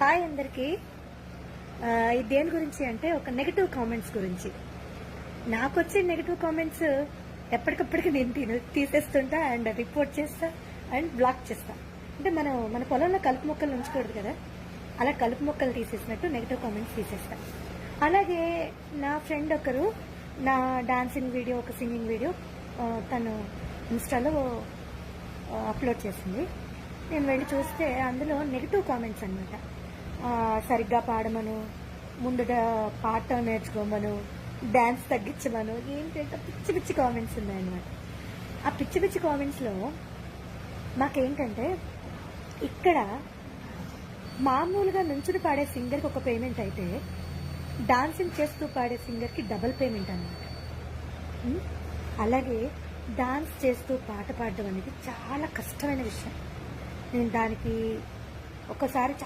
Hi అందరికీ. ఇది దేని గురించి అంటే ఒక నెగటివ్ కామెంట్స్ గురించి. నాకు వచ్చే నెగటివ్ కామెంట్స్ ఎప్పటికప్పటికి నేను తీ- తీసేస్తుంటా అండ్ రిపోర్ట్ చేస్తా అండ్ బ్లాక్ చేస్తా. అంటే మనం మన పొలంలో కలుపు మొక్కలు ఉంచకూడదు కదా? అలా కలుపు మొక్కలు తీసేసినట్టు నెగటివ్ కామెంట్స్ తీసేస్తా. అలాగే నా ఫ్రెండ్ ఒకరు నా డాన్సింగ్ వీడియో ఒక సింగింగ్ వీడియో తను ఇన్స్టాలో అప్లోడ్ చేసింది. నేను వెళ్ళి చూస్తే అందులో నెగిటివ్ కామెంట్స్ అనమాట సరిగ్గా పాడమను ముందుట పాట నేర్చుకోమను డ్యాన్స్ తగ్గించమను ఏంటంటే పిచ్చి పిచ్చి కామెంట్స్ ఉన్నాయన్నమాట. ఆ పిచ్చి పిచ్చి కామెంట్స్లో మాకేంటంటే ఇక్కడ మామూలుగా నుంచుని పాడే సింగర్కి ఒక పేమెంట్ అయితే డాన్సింగ్ చేస్తూ పాడే సింగర్కి డబుల్ పేమెంట్ అన్నమాట. అలాగే డాన్స్ చేస్తూ పాట పాడడం అనేది చాలా కష్టమైన విషయం. నేను దానికి ఒకసారి